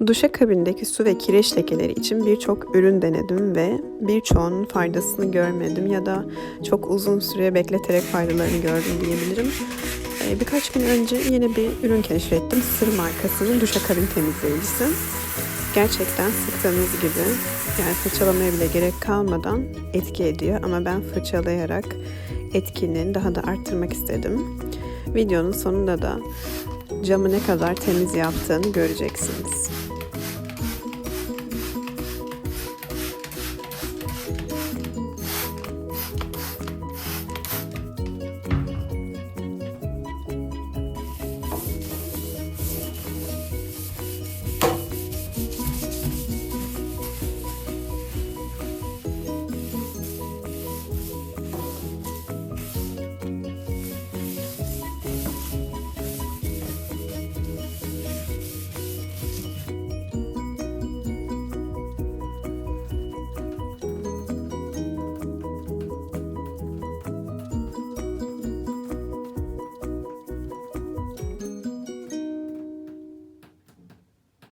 Duşakabindeki su ve kireç lekeleri için birçok ürün denedim ve birçoğunun faydasını görmedim ya da çok uzun süre bekleterek faydalarını gördüm diyebilirim. Ee, birkaç gün önce yeni bir ürün keşfettim. Sır markasının duşakabin temizleyicisi. Gerçekten sıktığınız gibi yani fırçalamaya bile gerek kalmadan etki ediyor ama ben fırçalayarak etkinin daha da arttırmak istedim. Videonun sonunda da camı ne kadar temiz yaptığını göreceksiniz.